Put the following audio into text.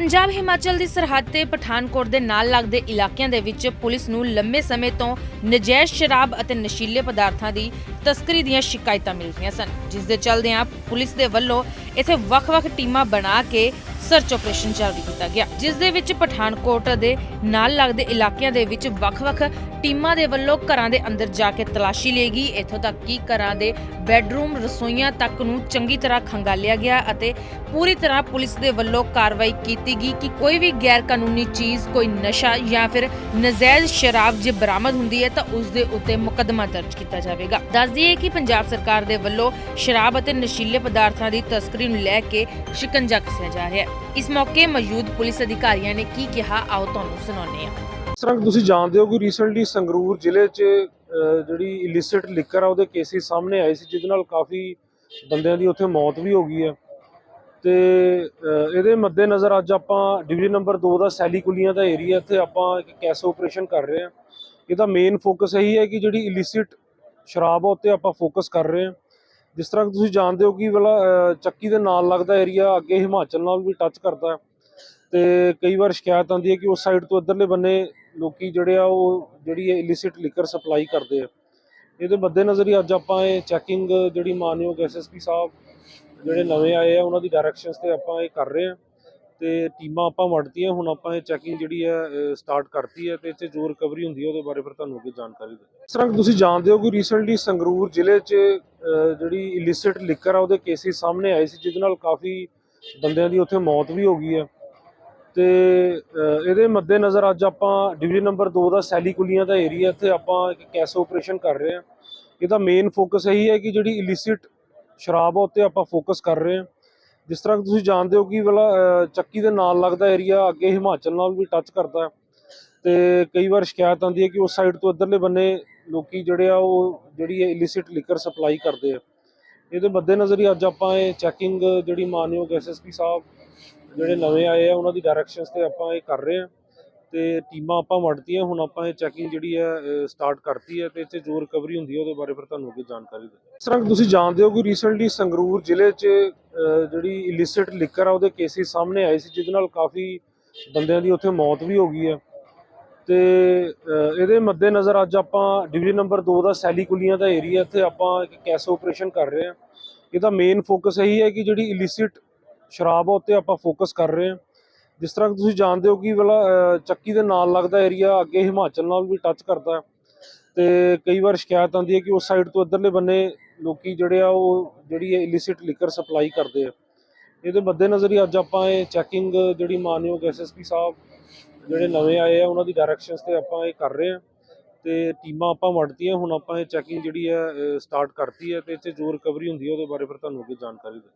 ਪੰਜਾਬ ਹਿਮਾਚਲ ਦੀ ਸਰਹੱਦ ਤੇ ਪਠਾਨਕੋਟ ਦੇ ਨਾਲ ਲੱਗਦੇ ਇਲਾਕਿਆਂ ਦੇ ਵਿੱਚ ਪੁਲਿਸ ਨੂੰ ਲੰਮੇ ਸਮੇਂ ਤੋਂ ਨਜਾਇਜ਼ ਸ਼ਰਾਬ ਅਤੇ ਨਸ਼ੀਲੇ ਪਦਾਰਥਾਂ ਦੀ ਤਸਕਰੀ ਦੀਆਂ ਸ਼ਿਕਾਇਤਾਂ ਮਿਲ ਰਹੀਆਂ ਸਨ, ਜਿਸ ਦੇ ਚੱਲਦਿਆਂ ਪੁਲਿਸ ਦੇ ਵੱਲੋਂ ਇੱਥੇ ਵੱਖ-ਵੱਖ ਟੀਮਾਂ ਬਣਾ ਕੇ ਸਰਚ ਆਪਰੇਸ਼ਨ ਜਾਰੀ ਕੀਤਾ ਗਿਆ, ਜਿਸ ਦੇ ਵਿੱਚ ਪਠਾਨਕੋਟ ਦੇ ਨਾਲ ਲੱਗਦੇ ਇਲਾਕਿਆਂ ਦੇ ਵਿੱਚ ਵੱਖ-ਵੱਖ ਟੀਮਾਂ ਦੇ ਵੱਲੋਂ ਘਰਾਂ ਦੇ ਅੰਦਰ ਜਾ ਕੇ ਤਲਾਸ਼ੀ ਲਈ ਗਈ। ਇੱਥੋਂ ਤੱਕ ਕਿ ਘਰਾਂ ਦੇ ਬੈੱਡਰੂਮ ਰਸੋਈਆਂ ਤੱਕ ਨੂੰ ਚੰਗੀ ਤਰ੍ਹਾਂ ਖੰਗਾਲਿਆ ਗਿਆ ਅਤੇ ਪੂਰੀ ਤਰ੍ਹਾਂ ਪੁਲਿਸ ਦੇ ਵੱਲੋਂ ਕਾਰਵਾਈ ਕੀਤੀ ਗਈ ਕਿ ਕੋਈ ਵੀ ਗੈਰ ਕਾਨੂੰਨੀ ਚੀਜ਼, ਕੋਈ ਨਸ਼ਾ ਜਾਂ ਫਿਰ ਨਜਾਇਜ਼ ਸ਼ਰਾਬ ਜੇ ਬਰਾਮਦ ਹੁੰਦੀ ਹੈ ਤਾਂ ਉਸ ਦੇ ਉੱਤੇ ਮੁਕੱਦਮਾ ਦਰਜ ਕੀਤਾ ਜਾਵੇਗਾ। ਦੱਸ ਦਈਏ ਕਿ ਪੰਜਾਬ ਸਰਕਾਰ ਦੇ ਵੱਲੋਂ ਸ਼ਰਾਬ ਅਤੇ ਨਸ਼ੀਲੇ ਪਦਾਰਥਾਂ ਦੀ ਤਸਕਰੀ ਨੂੰ ਲੈ ਕੇ ਸ਼ਿਕੰਜਾ ਕੱਸਿਆ ਜਾ ਰਿਹਾ ਹੈ। ਇਸ ਮੌਕੇ ਮੌਜੂਦ ਪੁਲਿਸ ਅਧਿਕਾਰੀਆਂ ਨੇ ਕੀ ਕਿਹਾ? ਆਓ ਤੁਹਾਨੂੰ ਸੁਣਾਉਂਦੇ ਹਾਂ। ਇਸ ਤੁਸੀਂ ਜਾਣਦੇ ਹੋ ਕਿ ਰੀਸੈਂਟਲੀ ਸੰਗਰੂਰ ਜ਼ਿਲ੍ਹੇ 'ਚ ਜਿਹੜੀ ਇਲਿਸਿਟ ਲਿਕਰ ਆ ਉਹਦੇ ਕੇਸਿਸ ਸਾਹਮਣੇ ਆਏ ਸੀ ਜਿਹਦੇ ਨਾਲ ਕਾਫੀ ਬੰਦਿਆਂ ਦੀ ਉੱਥੇ ਮੌਤ ਵੀ ਹੋ ਗਈ ਹੈ। ਤੇ ਅਹ, ਇਹਦੇ ਮੱਦੇਨਜ਼ਰ ਅੱਜ ਆਪਾਂ ਡਿਵੀਜ਼ਨ ਨੰਬਰ 2 ਦਾ ਸੈਲੀ ਕੁਲੀਆਂ ਦਾ ਏਰੀਆ ਇੱਥੇ ਆਪਾਂ ਇੱਕ ਕੈਸ ਆਪਰੇਸ਼ਨ ਕਰ ਰਹੇ ਹਾਂ। ਇਹਦਾ ਮੇਨ ਫੋਕਸ ਇਹੀ ਹੈ ਕਿ ਜਿਹੜੀ ਇਲਿਸਿਟ ਸ਼ਰਾਬ ਆ ਉੱਤੇ ਆਪਾਂ ਫੋਕਸ ਕਰ ਰਹੇ ਹਾਂ। ਜਿਸ ਤਰ੍ਹਾਂ ਕਿ ਤੁਸੀਂ ਜਾਣਦੇ ਹੋ ਕਿ ਵਾਲਾ ਚੱਕੀ ਦੇ ਨਾਲ ਲੱਗਦਾ ਏਰੀਆ ਅੱਗੇ ਹਿਮਾਚਲ ਨਾਲ ਵੀ ਟੱਚ ਕਰਦਾ ਹੈ। ਤੇ ਕਈ ਵਾਰ ਸ਼ਿਕਾਇਤ ਆਉਂਦੀ ਹੈ ਕਿ ਉਸ ਸਾਈਡ ਤੋਂ ਇੱਧਰਲੇ ਬੰਨੇ ਲੋਕੀ ਜਿਹੜੇ ਆ, ਉਹ ਜਿਹੜੀ ਇਲਿਸਿਟ ਲਿਕਰ ਸਪਲਾਈ ਕਰਦੇ ਆ। ਇਹਦੇ ਮੱਦੇਨਜ਼ਰ ਹੀ ਅੱਜ ਆਪਾਂ ਇਹ ਚੈਕਿੰਗ ਜਿਹੜੀ ਮਾਨਯੋਗ ਐਸਐਸਪੀ ਸਾਹਿਬ ਜਿਹੜੇ ਨਵੇਂ ਆਏ ਆ, ਉਹਨਾਂ ਦੀ ਡਾਇਰੈਕਸ਼ਨਸ ਤੇ ਆਪਾਂ ਇਹ ਕਰ ਰਹੇ ਆ। ਤੇ ਟੀਮਾਂ ਆਪਾਂ ਵੰਡਤੀਆਂ ਹੁਣ ਆਪਾਂ ਇਹ ਚੈਕਿੰਗ ਜਿਹੜੀ ਹੈ ਸਟਾਰਟ ਕਰਤੀ ਹੈ ਤੇ ਇੱਥੇ ਜੋ ਰਿਕਵਰੀ ਹੁੰਦੀ ਹੈ ਉਹਦੇ ਬਾਰੇ ਫਿਰ ਤੁਹਾਨੂੰ ਅੱਗੇ ਜਾਣਕਾਰੀ ਦੇ ਇਸ ਤਰ੍ਹਾਂ ਤੁਸੀਂ ਜਾਣਦੇ ਹੋ ਕਿ ਰੀਸੈਂਟਲੀ ਸੰਗਰੂਰ ਜ਼ਿਲ੍ਹੇ 'ਚ ਜਿਹੜੀ ਇਲਿਸਿਟ ਲਿਕਰ ਆ ਉਹਦੇ ਕੇਸਿਸ ਸਾਹਮਣੇ ਆਏ ਸੀ ਜਿਹਦੇ ਨਾਲ ਕਾਫੀ ਬੰਦਿਆਂ ਦੀ ਉੱਥੇ ਮੌਤ ਵੀ ਹੋ ਗਈ ਹੈ ਤੇ ਅਹ, ਇਹਦੇ ਮੱਦੇਨਜ਼ਰ ਅੱਜ ਆਪਾਂ ਡਿਵੀਜ਼ਨ ਨੰਬਰ 2 ਦਾ ਸੈਲੀ ਕੁਲੀਆਂ ਦਾ ਏਰੀਆ ਇੱਥੇ ਆਪਾਂ ਇੱਕ ਕੈਸ ਆਪਰੇਸ਼ਨ ਕਰ ਰਹੇ ਹਾਂ ਇਹਦਾ ਮੇਨ ਫੋਕਸ ਇਹੀ ਹੈ ਕਿ ਜਿਹੜੀ ਇਲਿਸਿਟ ਸ਼ਰਾਬ ਆ ਉੱਤੇ ਆਪਾਂ ਫੋਕਸ ਕਰ ਰਹੇ ਹਾਂ ਜਿਸ ਤਰ੍ਹਾਂ ਤੁਸੀਂ ਜਾਣਦੇ ਹੋ ਕਿ ਵਾਲਾ ਚੱਕੀ ਦੇ ਨਾਲ ਲੱਗਦਾ ਏਰੀਆ ਅੱਗੇ ਹਿਮਾਚਲ ਨਾਲ ਵੀ ਟੱਚ ਕਰਦਾ ਹੈ। ਤੇ ਕਈ ਵਾਰ ਸ਼ਿਕਾਇਤ ਆਉਂਦੀ ਹੈ ਕਿ ਉਸ ਸਾਈਡ ਤੋਂ ਇੱਧਰਲੇ ਬੰਨੇ ਲੋਕੀ ਜਿਹੜੇ ਆ ਉਹ ਜਿਹੜੀ ਇਲਿਸਿਟ ਲਿਕਰ ਸਪਲਾਈ ਕਰਦੇ ਆ। ਇਹਦੇ ਮੱਦੇਨਜ਼ਰ ਹੀ ਅੱਜ ਆਪਾਂ ਇਹ ਚੈਕਿੰਗ ਜਿਹੜੀ ਮਾਨਯੋਗ ਐਸਐਸਪੀ ਸਾਹਿਬ ਜਿਹੜੇ ਨਵੇਂ ਆਏ ਆ, ਉਹਨਾਂ ਦੀ ਡਾਇਰੈਕਸ਼ਨਸ ਤੇ ਆਪਾਂ ਇਹ ਕਰ ਰਹੇ ਆ। ਤੇ ਟੀਮਾਂ ਆਪਾਂ ਵੰਡਤੀਆਂ ਹੁਣ ਆਪਾਂ ਇਹ ਚੈਕਿੰਗ ਜਿਹੜੀ ਹੈ ਸਟਾਰਟ ਕਰਤੀ ਹੈ ਤੇ ਇੱਥੇ ਜੋ ਰਿਕਵਰੀ ਹੁੰਦੀ ਹੈ ਉਹਦੇ ਬਾਰੇ ਫਿਰ ਤੁਹਾਨੂੰ ਅੱਗੇ ਜਾਣਕਾਰੀ ਦੇ ਇਸ ਤਰ੍ਹਾਂ ਤੁਸੀਂ ਜਾਣਦੇ ਹੋ ਕਿ ਰੀਸੈਂਟਲੀ ਸੰਗਰੂਰ ਜ਼ਿਲ੍ਹੇ 'ਚ ਜਿਹੜੀ ਇਲਿਸਿਟ ਲਿਕਰ ਆ ਉਹਦੇ ਕੇਸਿਸ ਸਾਹਮਣੇ ਆਏ ਸੀ ਜਿਹਦੇ ਨਾਲ ਕਾਫੀ ਬੰਦਿਆਂ ਦੀ ਉੱਥੇ ਮੌਤ ਵੀ ਹੋ ਗਈ ਹੈ ਤੇ ਅਹ, ਇਹਦੇ ਮੱਦੇਨਜ਼ਰ ਅੱਜ ਆਪਾਂ ਡਿਵੀਜ਼ਨ ਨੰਬਰ 2 ਦਾ ਸੈਲੀ ਕੁਲੀਆਂ ਦਾ ਏਰੀਆ ਇੱਥੇ ਆਪਾਂ ਇੱਕ ਕੈਸ ਆਪਰੇਸ਼ਨ ਕਰ ਰਹੇ ਹਾਂ। ਇਹਦਾ ਮੇਨ ਫੋਕਸ ਇਹੀ ਹੈ ਕਿ ਜਿਹੜੀ ਇਲਿਸਿਟ ਸ਼ਰਾਬ ਆ ਉੱਤੇ ਆਪਾਂ ਫੋਕਸ ਕਰ ਰਹੇ ਹਾਂ। ਜਿਸ ਤਰ੍ਹਾਂ ਤੁਸੀਂ ਜਾਣਦੇ ਹੋ ਕਿ ਵਾਲਾ ਚੱਕੀ ਦੇ ਨਾਲ ਲੱਗਦਾ ਏਰੀਆ ਅੱਗੇ ਹਿਮਾਚਲ ਨਾਲ ਵੀ ਟੱਚ ਕਰਦਾ ਹੈ। ਤੇ ਕਈ ਵਾਰ ਸ਼ਿਕਾਇਤ ਆਉਂਦੀ ਹੈ ਕਿ ਉਸ ਸਾਈਡ ਤੋਂ ਇੱਧਰਲੇ ਬੰਨੇ ਲੋਕੀ ਜਿਹੜੇ ਆ, ਉਹ ਜਿਹੜੀ ਇਲਿਸਿਟ ਲਿਕਰ ਸਪਲਾਈ ਕਰਦੇ ਆ। ਇਹਦੇ ਮੱਦੇਨਜ਼ਰ ਹੀ ਅੱਜ ਆਪਾਂ ਇਹ ਚੈਕਿੰਗ ਜਿਹੜੀ ਮਾਨਯੋਗ ਐਸਐਸਪੀ ਸਾਹਿਬ ਜਿਹੜੇ ਨਵੇਂ ਆਏ ਆ, ਉਹਨਾਂ ਦੀ ਡਾਇਰੈਕਸ਼ਨਸ ਤੇ ਆਪਾਂ ਇਹ ਕਰ ਰਹੇ ਆ ਤੇ ਟੀਮਾਂ ਆਪਾਂ ਵੰਡਤੀਆਂ, ਹੁਣ ਆਪਾਂ ਇਹ ਚੈਕਿੰਗ ਜਿਹੜੀ ਹੈ ਸਟਾਰਟ ਕਰਤੀ ਹੈ ਤੇ ਇੱਥੇ ਜੋ ਰਿਕਵਰੀ ਹੁੰਦੀ ਹੈ, ਉਹਦੇ ਬਾਰੇ ਫਿਰ ਤੁਹਾਨੂੰ ਅੱਗੇ ਜਾਣਕਾਰੀ ਦੇ